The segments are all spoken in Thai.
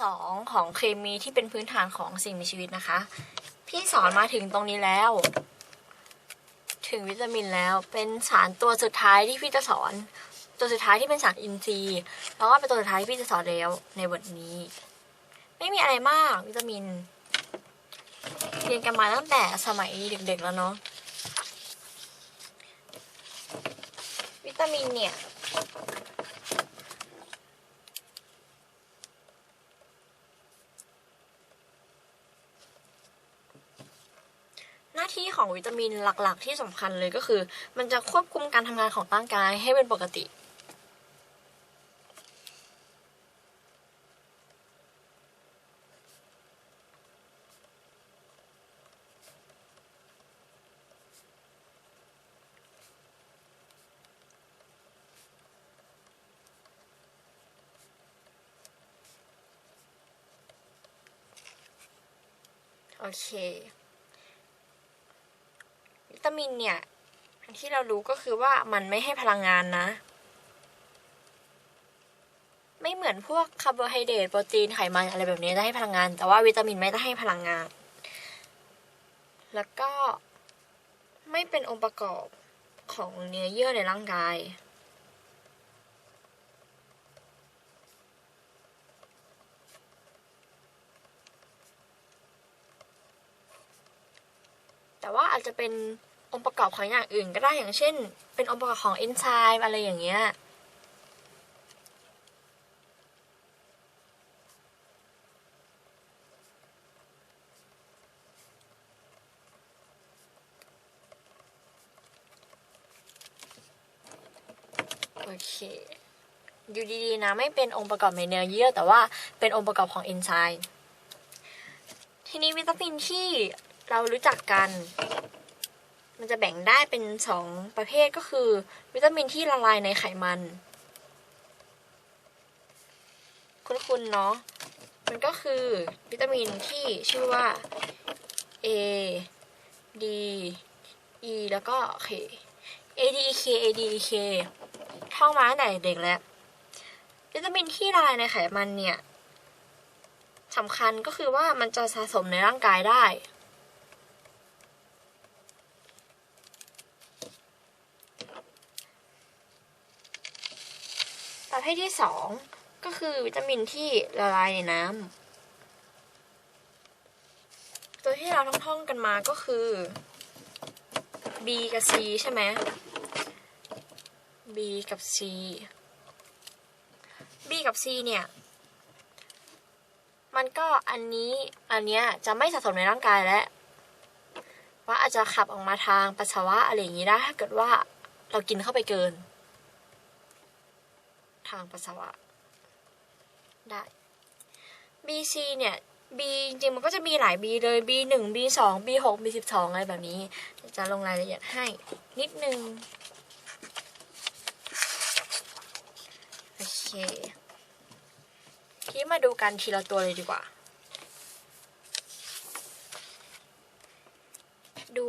สองของเคมีที่เป็นพื้นฐานของสิ่งมีชีวิตนะคะ พี่สอนมาถึงตรงนี้แล้ว ถึงวิตามินแล้วเป็นสารตัวสุดท้ายที่พี่จะสอน ตัวสุดท้ายที่เป็นสารอินทรีย์แล้วก็เป็นตัวสุดท้ายที่พี่จะสอนแล้วในบทนี้ ไม่มีอะไรมากวิตามินเรียนกันมาตั้งแต่สมัยเด็กๆแล้วเนาะวิตามินเนี่ย หน้าที่ ของวิตามินหลักๆ ที่สำคัญเลยก็คือ มันจะควบคุมการทำงานของร่างกายให้เป็นปกติ โอเค ตามินเนี่ยที่เรารู้ก็คือว่ามันไม่ให้พลังงานนะ ไม่เหมือนพวกคาร์โบไฮเดรตโปรตีนไขมันอะไรแบบนี้จะให้พลังงาน แต่ว่าวิตามินไม่ได้ให้พลังงาน แล้วก็ไม่เป็นองค์ประกอบของเนื้อเยื่อในร่างกายแต่ว่าอาจจะเป็น องค์ประกอบของอย่างอื่นก็ได้อย่างเช่น เป็นองค์ประกอบของเอนไซม์อะไรอย่างเงี้ยโอเคอยู่ดีๆนะไม่เป็นองค์ประกอบในเนื้อเยื่อแต่ว่าเป็นองค์ประกอบของเอนไซม์ทีนี้วิตามินที่เรารู้จักกัน มันจะแบ่งได้เป็นสองประเภทก็คือ วิตามินที่ละลายในไขมัน คุณๆเนาะมันก็คือวิตามินที่ชื่อว่า A D E แล้วก็ K A D E K A D E K ท่องมาตั้งแต่เด็กแล้ว วิตามินที่ละลายในไขมันเนี่ยสำคัญก็คือว่ามันจะสะสมในร่างกายได้ ภทที่สองก็คือวิตามินที่ละลายในน้ำตัวที่เราท่องๆกันมาก็คือ B กับ C ใช่ไหม B กับ C B กับ C เนี่ย มันก็อันนี้ อันเนี้ยจะไม่สะสมในร่างกายแล้ว ว่าอาจจะขับออกมาทางปัสสาวะอะไรอย่างนี้ได้ถ้าเกิดว่าเรากินเข้าไปเกิน ทางปัสสาวะได้ BC เนี่ย B จริงมันก็จะมีหลาย B เลย B หนึ่ง B สอง B หก B สิบสองอะไรแบบนี้ จะลงรายละเอียดให้นิดนึง โอเคที่มาดูกันทีละตัวเลยดีกว่า ดู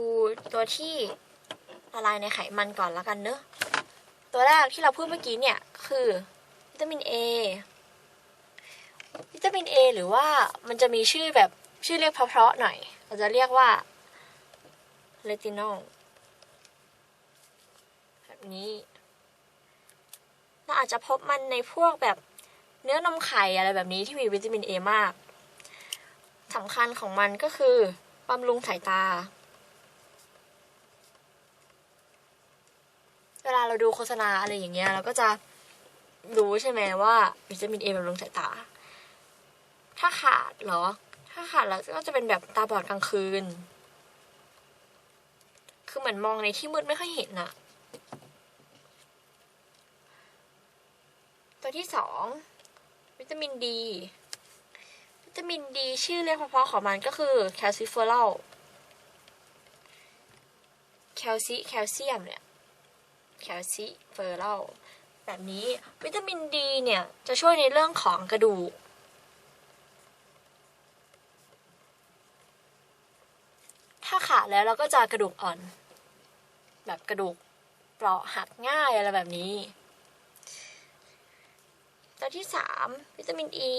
ตัวที่ละลายในไขมันก่อนแล้วกันเนอะ ตัวแรกที่เราพูดเมื่อกี้เนี่ย คือวิตามิน A วิตามิน A หรือว่ามันจะมีชื่อแบบชื่อเรียกเพราะๆหน่อยเราจะเรียกว่าเลตินอลแบบนี้เราอาจจะพบมันในพวกแบบเนื้อนมไข่อะไรแบบนี้ที่มีวิตามิน A มากสำคัญของมันก็คือบำรุงสายตา เวลาเราดูโฆษณาอะไรอย่างเงี้ยเราก็จะ รู้ใช่ไหมว่าวิตามิน A บำรุงสายตา ถ้าขาดหรอ ถ้าขาดแล้วก็จะเป็นแบบตาบอดกลางคืน คือเหมือนมองในที่มืดไม่ค่อยเห็นอะตัวที่สองวิตามินดี วิตามินดีชื่อเรียกเพราะๆของมันก็คือแคลซิเฟอรอลแคลซิแคลเซียมเนี่ยแคลซิเฟอรัล แบบนี้ วิตามินดีเนี่ยจะช่วยในเรื่องของกระดูก ถ้าขาดแล้วเราก็จะกระดูกอ่อน แบบกระดูกเปราะหักง่ายอะไรแบบนี้ตัวที่สามวิตามินอ e, ี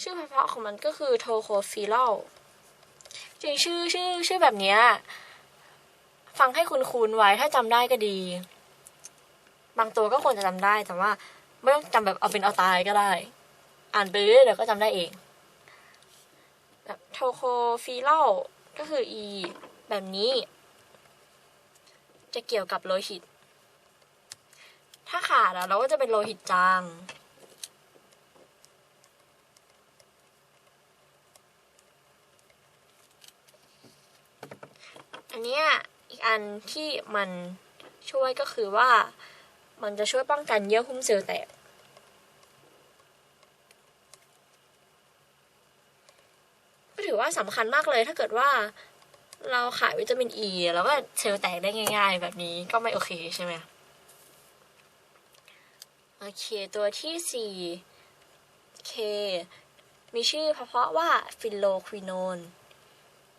ชื่อเพราะของมันก็คือโทโคฟิลลจริงชื่อชื่อชื่อแบบเนี้ยฟังให้คุณคูณไว้ถ้าจำได้ก็ดี บางตัวก็ควรจะจำได้แต่ว่าไม่ต้องจำแบบเอาเป็นเอาตายก็ได้ อ่านไปเรื่อยๆเดี๋ยวก็จำได้เองแบบโทโคฟิลลก็คือ e แบบนี้ จะเกี่ยวกับโลหิต ถ้าขาดอะเราก็จะเป็นโลหิตจางอันเนี้ยอีกอันที่มันช่วยก็คือว่า มันจะช่วยป้องกันเยื่อหุ้มเซลล์แตก ก็ถือว่าสำคัญมากเลยถ้าเกิดว่าเราขาดวิตามินอ e, ีแล้วก็เซลล์แตกได้ง่าย ๆ แบบนี้ก็ไม่โอเคใช่ไหมโอเค ตัวที่สี่เคมีชื่อเพราะว่าฟิโลควินอน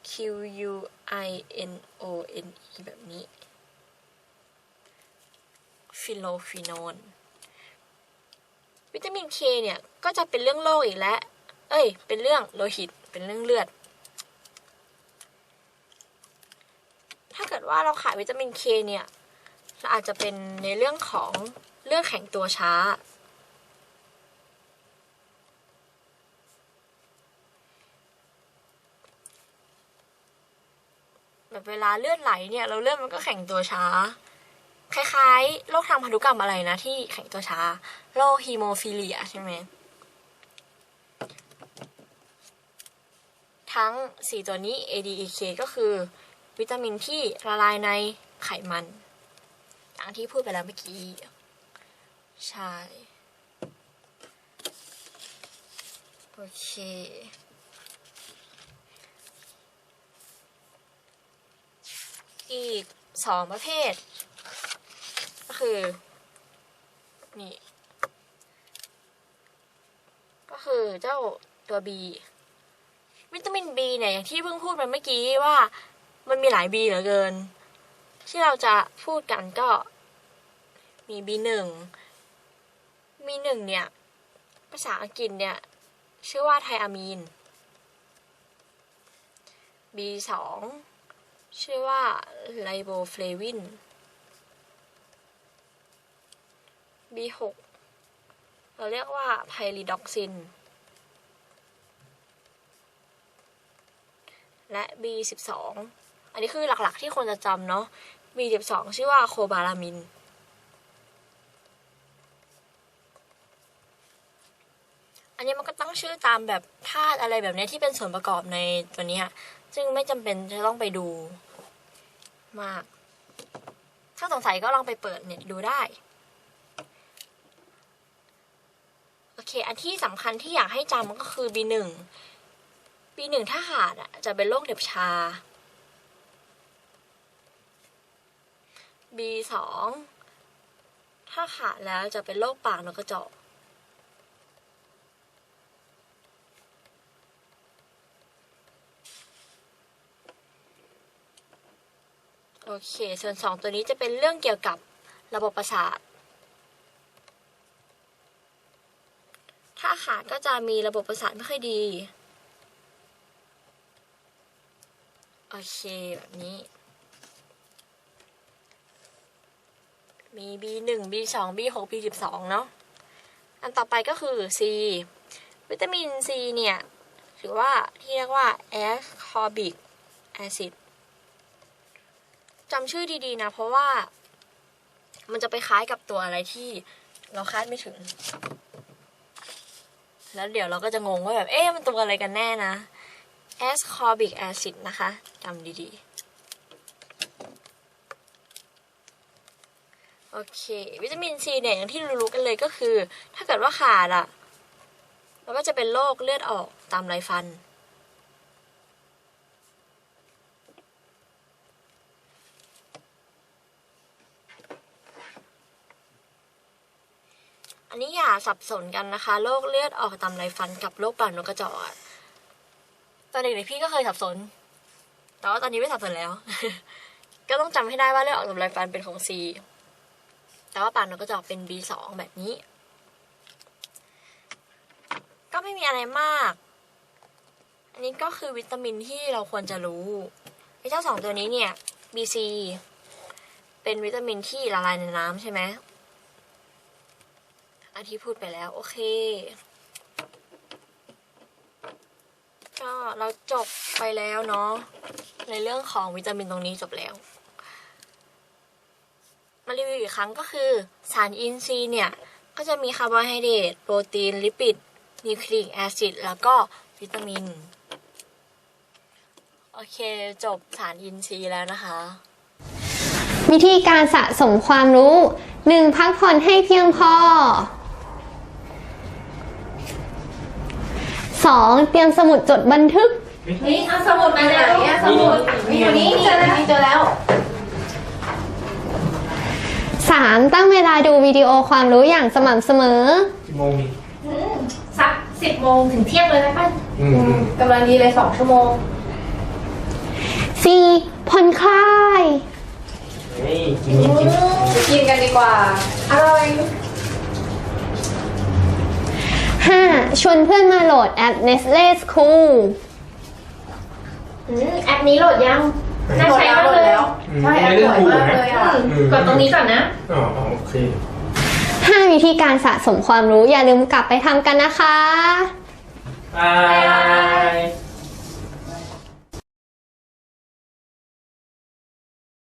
Q U I N O N E แบบนี้ ฟิโลควินอนวิตามินเคเนี่ย ก็จะเป็นเรื่องโรคอีกแล้ว เอ้ย เป็นเรื่องโลหิต เป็นเรื่องเลือด ถ้าเกิดว่าเราขาดวิตามินเคเนี่ยเราอาจจะเป็นในเรื่องของเลือดแข็งตัวช้า แบบเวลาเลือดไหลเนี่ย เราเลือดมันก็แข็งตัวช้า คล้ายๆโรคทางพันธุกรรมอะไรนะที่แข็งตัวช้า โรคฮีโมฟิเลียใช่ไหม ทั้ง 4 ตัวนี้ A D E K ก็คือ วิตามินที่ละลายในไขมัน อย่างที่พูดไปแล้วเมื่อกี้ ใช่ โอเคอีกสองประเภท ก็คือ นี่ ก็คือเจ้าตัว B วิตามิน B เนี่ยอย่างที่เพิ่งพูดไปเมื่อกี้ว่ามันมีหลาย B เหลือเกิน ที่เราจะพูดกันก็มี B1 มีหนึ่งเนี่ย ภาษาอังกฤษเนี่ย ชื่อว่าไทอะมีน B2 ชื่อว่าไลโบเฟลวิน B6 เราเรียกว่าไพริดอกซิน และ B12 อันนี้คือหลักๆที่คนจะจำเนาะ B12 ชื่อว่าโคบาลามิน อันนี้มันก็ตั้งชื่อตามแบบธาตุอะไรแบบนี้ที่เป็นส่วนประกอบในตัวนี้ยซึ่งไม่จำเป็นจะต้องไปดูมาก ถ้าสงสัยก็ลองไปเปิดเน็ตดูได้ โอ เคอันที่สำคัญที่อยากให้จำก็คือ B1 B1 ถ้าขาดอะจะเป็นโรคเหน็บชา B2 ถ้าขาดแล้วจะเป็นโรคปากนกกระจอก โอเค ส่วนสองตัวนี้จะเป็นเรื่องเกี่ยวกับระบบประสาท ถ้าขาดก็จะมีระบบประสาทไม่ค่อยดี โอเค แบบนี้ มี B1 B2 B6 B12 เนาะ อันต่อไปก็คือ C วิตามิน C เนี่ย หรือว่าที่เรียกว่า ascorbic acid จำชื่อดีๆนะ เพราะว่ามันจะไปคล้ายกับตัวอะไรที่เราคาดไม่ถึง แล้วเดี๋ยวเราก็จะงงว่าแบบ เอ๊ะมันตัวอะไรกันแน่นะ ascorbic acid นะคะจำดีๆ โอเค วิตามินซีเนี่ยอย่างที่รู้ๆกันเลยก็คือ ถ้าเกิดว่าขาดอะเราก็จะเป็นโรคเลือดออกตามไรฟัน อันนี้อย่า สับสนกันนะคะโรคเลือดออกตามไรฟันกับโรคปากนกกระจอกอะตอนเด็กๆพี่ก็เคยสับสน แต่ว่าตอนนี้ไม่สับสนแล้ว ก็ต้องจำให้ได้ว่าเลือดออกตามไรฟันเป็นของ C แต่ว่าปากนกกระจอกเป็น B2 แบบนี้ ก็ไม่มีอะไรมาก อันนี้ก็คือวิตามินที่เราควรจะรู้ไอ้เจ้าสองตัวนี้เนี่ย BC เป็นวิตามินที่ละลายในน้ำใช่ไหม อาทิพูดไปแล้ว โอเค ก็เราจบไปแล้วเนาะในเรื่องของวิตามินตรงนี้จบแล้ว มารีวิวอีกครั้งก็คือ สารอินทรีย์เนี่ย ก็จะมีคาร์โบไฮเดรตโปรตีน ลิปิดนิวคลีอิกแอซิดแล้วก็วิตามิน โอเค จบสารอินทรีย์แล้วนะคะ วิธีการสะสมความรู้ 1. พักผ่อนให้เพียงพอ 2. เตรียมสมุดจดบันทึก นี่เอาสมุดมาเลยเนี่ยสมุดมีอยู่นี่เจอแล้วเจอแล้ว 3. ตั้งเวลาดูวิดีโอความรู้อย่างสม่ำเสมอ กี่โมงนี่สักสิบโมงถึงเที่ยงเลยไหมป้าอืมอืมกำลังดีเลยสองชั่วโมง 4. ผ่อนคลาย เฮ้ยกินกินกิน กินกันดีกว่า อร่อย 5. ชวนเพื่อนมาโหลดแอป Nestle School อืมแอปนี้โหลดยัง น่าใช้มากเลย อืมใช่แอปไม่สได้วยถูกมากนะเลยอะอืมกดตรงนี้ก่อนนะ อ๋ออ๋อโอเค 5. วิธีการสะสมความรู้อย่าลืมกลับไปทำกันนะคะ บาย